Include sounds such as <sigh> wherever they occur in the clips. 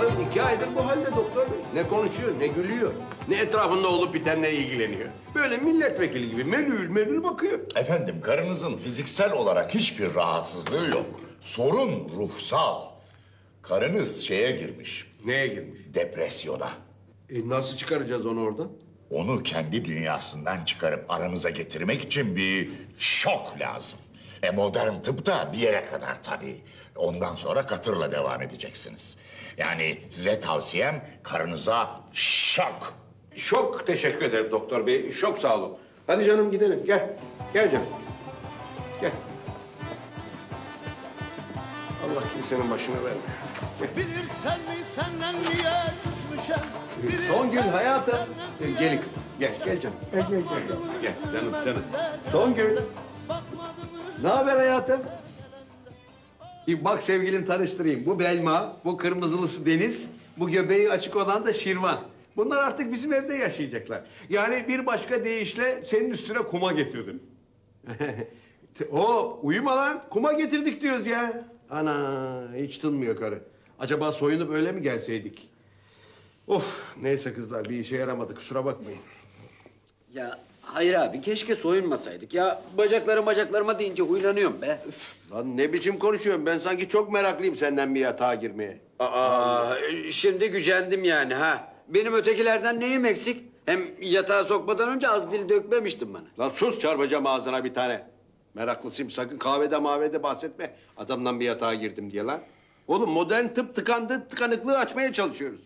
Karın iki aydır bu halde doktor bey. Ne konuşuyor, ne gülüyor, ne etrafında olup bitenle ilgileniyor. Böyle milletvekili gibi melül melül bakıyor. Efendim karınızın fiziksel olarak hiçbir rahatsızlığı yok. Sorun ruhsal. Karınız şeye girmiş, Neye girmiş? depresyona. E nasıl çıkaracağız onu oradan? Onu kendi dünyasından çıkarıp aranıza getirmek için bir şok lazım. E modern tıp da bir yere kadar tabii. Ondan sonra katırla devam edeceksiniz. Yani size tavsiyem karınıza şok. Çok teşekkür ederim doktor bey. Çok sağ olun. Hadi canım gidelim. Gel. Gel canım. Gel. Allah kimsenin başını vermiyor. Bilirsen mi senden niye küsmüşem? Son gün hayatım. Gel kızım. Gel, gel canım. Gel, gel, gel. Gel, gel canım, canım. Son gün. Ne haber hayatım? Bir bak sevgilim tanıştırayım. Bu Belma, bu kırmızılısı Deniz, bu göbeği açık olan da Şirvan. Bunlar artık bizim evde yaşayacaklar. Yani bir başka deyişle senin üstüne kuma getirdim. <laughs> o uyuma lan. Kuma getirdik diyoruz ya. Ana hiç tınmıyor karı. Acaba soyunup öyle mi gelseydik? Of neyse kızlar bir işe yaramadı kusura bakmayın. Ya hayır abi keşke soyunmasaydık. Ya bacaklarım bacaklarıma deyince huylanıyorum be. Üf. Lan ne biçim konuşuyorsun ben sanki çok meraklıyım senden bir yatağa girmeye. Aa, şimdi gücendim yani ha. Benim ötekilerden neyim eksik? Hem yatağa sokmadan önce az dil dökmemiştin bana. Lan sus çarpacağım ağzına bir tane. Meraklısıyım sakın kahvede mahvede bahsetme. Adamdan bir yatağa girdim diye lan. Oğlum modern tıp tıkandı tıkanıklığı açmaya çalışıyoruz.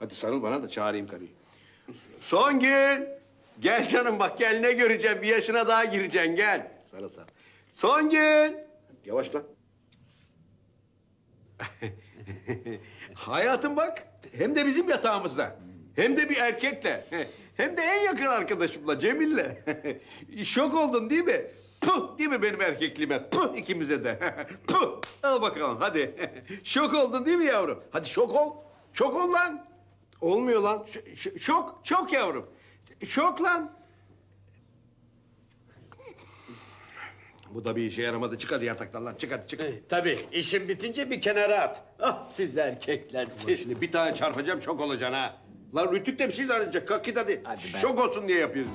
Hadi sarıl bana da çağırayım karıyı. Songül. Gel canım bak gel ne göreceğim bir yaşına daha gireceksin gel. Sarıl sarıl. Songül. Yavaş lan. <laughs> Hayatım bak hem de bizim yatağımızda. Hem de bir erkekle. <laughs> Hem de en yakın arkadaşımla Cemil'le. <laughs> Şok oldun değil mi? Puh değil mi benim erkekliğime? Puh ikimize de. Puh al bakalım hadi. şok oldun değil mi yavrum? Hadi şok ol. Şok ol lan. Olmuyor lan. Ş- şok, şok yavrum. Şok lan. Bu da bir işe yaramadı. Çık hadi yataktan lan. Çık hadi çık. Tabii işim bitince bir kenara at. Ah siz erkekler Ulan Şimdi bir tane çarpacağım şok olacaksın ha. Lan Rütük de bir şey zannedecek. Kalk git hadi. Şok olsun diye yapıyoruz.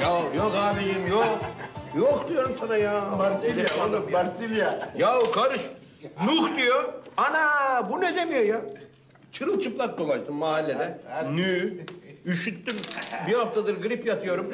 Ya yok abicim yok. Yok diyorum sana ya. Marsilya oğlum Marsilya. Ya karış. Nuh diyor. Ana bu ne demiyor ya? Çırılçıplak dolaştım mahallede. Nü. Üşüttüm. Bir haftadır grip yatıyorum.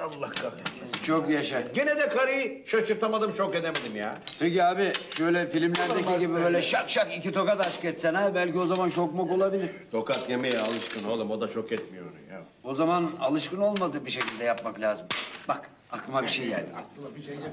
Allah kahretsin. Çok yaşa. Gene de karıyı şaşırtamadım, şok edemedim ya. Peki abi şöyle filmlerdeki gibi böyle şak şak iki tokat aşk etsen ha belki o zaman şok mok olabilir. Tokat yemeye alışkın oğlum, o da şok etmiyor onu ya. O zaman alışkın olmadığı bir şekilde yapmak lazım. Bak aklıma bir şey geldi.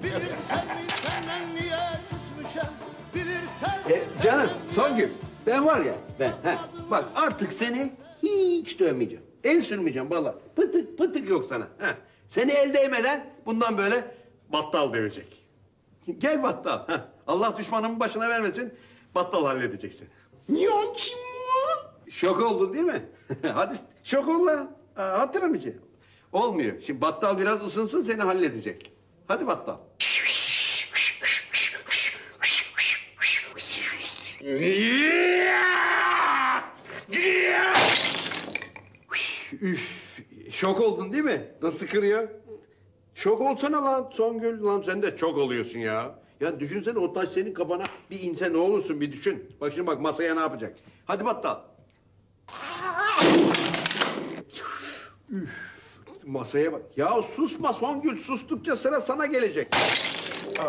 Bilirsen mi senden niye küsmüşem? Bilirsen mi E, canım Songül ben var ya ben he, bak artık seni hiç dövmeyeceğim. El sürmeyeceğim valla. Pıtık pıtık yok sana. He. Seni el değmeden bundan böyle battal dövecek. Gel battal. He. Allah düşmanımın başına vermesin. Battal halledecek seni. Yonçim Şok oldun değil mi? <laughs> Hadi şok ol lan. Ha, Hatırım ki. Olmuyor. Şimdi battal biraz ısınsın seni halledecek. Hadi battal. Üf, şok oldun değil mi? Nasıl kırıyor? Şok olsana lan Songül lan sen de çok oluyorsun ya. Ya düşünsene o taş senin kafana bir inse ne olursun bir düşün. Bak şimdi bak masaya ne yapacak. Hadi battal. Masaya bak. Ya susma Songül sustukça sıra sana gelecek.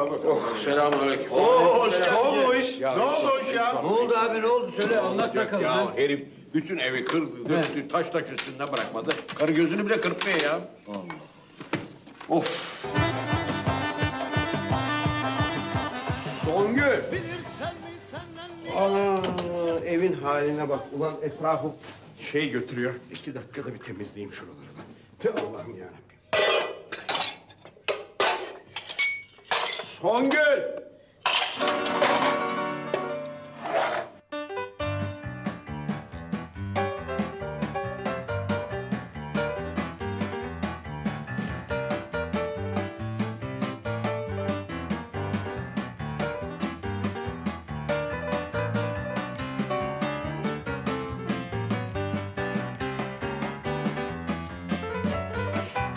Oh, selamünaleyküm. Oo hoş geldiniz. Ya, Ne olmuş ya? Ne oldu abi ne oldu söyle anlat bakalım. ha. Ya herif bütün evi kır, döktü, taş taş üstünde bırakmadı. Karı gözünü bile kırpmıyor ya. Of. Songül. Ana evin haline bak. Ulan etrafı şey götürüyor. İki dakikada bir temizleyeyim şuraları. Tüh Allah'ım yarabbim. 双拳！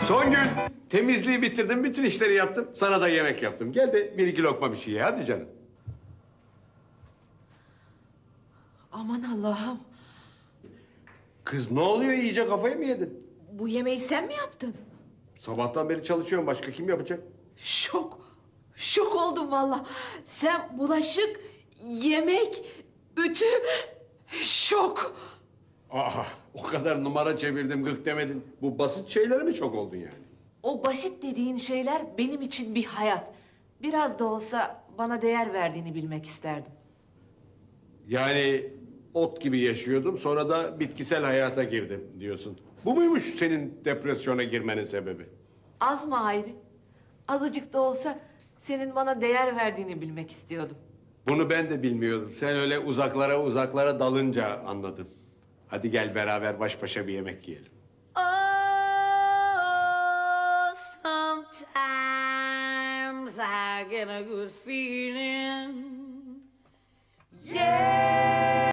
双拳！Temizliği bitirdim, bütün işleri yaptım. Sana da yemek yaptım. Gel de bir iki lokma bir şey ye. Hadi canım. Aman Allah'ım. Kız ne oluyor iyice kafayı mı yedin? Bu yemeği sen mi yaptın? Sabahtan beri çalışıyorum. Başka kim yapacak? Şok. Şok oldum valla. Sen bulaşık, yemek, ütü... Şok. Aa, o kadar numara çevirdim gık demedin. Bu basit şeylere mi çok oldun yani? O basit dediğin şeyler benim için bir hayat. Biraz da olsa bana değer verdiğini bilmek isterdim. Yani ot gibi yaşıyordum sonra da bitkisel hayata girdim diyorsun. Bu muymuş senin depresyona girmenin sebebi? Az mı ayrı? Azıcık da olsa senin bana değer verdiğini bilmek istiyordum. Bunu ben de bilmiyordum. Sen öyle uzaklara uzaklara dalınca anladım. Hadi gel beraber baş başa bir yemek yiyelim. Sometimes I get a good feeling. Yeah.